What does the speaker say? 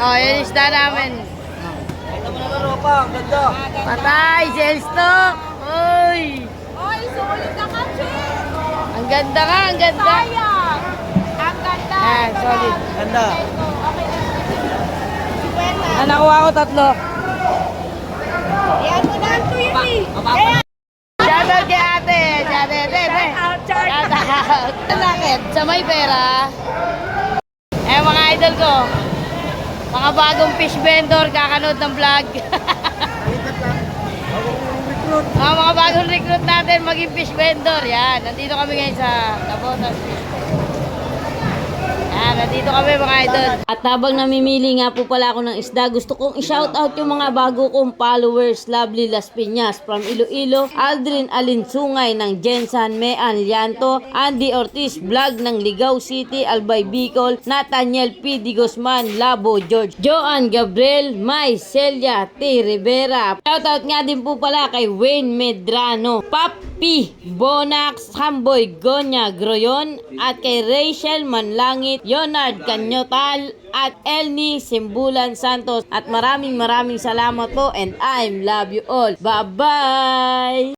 Oh, yun yung isda namin. Ito mo naman ropa, ang ganda. Patay, sales stock. Uy! Oy, sulit na ka! Ang ganda nga, ang ganda. Sayang! Ang ganda! Yan, solid. Ganda. Ah, nakuha ko tatlo. Yan mo na, Twinny! Shoutout kay ate. Ate, ate, ate. Shoutout. Bakit? Sa may pera. Eh, mga idol ko. Mga bagong fish vendor, kakanood ng vlog. mga, mga bagong recruit natin, maging fish vendor. Yan, nandito kami ngayon sa Tabotas Fish yan, nandito kami mga idol. At habang namimili nga po pala ako ng isda, gusto kong i-shout out yung mga bago kong followers, Lovely Las Piñas from Iloilo, Aldrin Alinsungay ng Jensan Mean Lianto, Andy Ortiz Vlog ng Ligaw City, Albay Bicol, Nathaniel P. Di Guzman, Labo George, Joan Gabriel, May Celia T. Rivera. Shout out nga din po pala kay Wayne Medrano, Papi Bonax, Hamboy Gonya Groyon, at kay Rachel Manlangit, Leonard Canyotal, at Elni Simbulan Santos. At maraming maraming salamat po and I love you all. Bye-bye!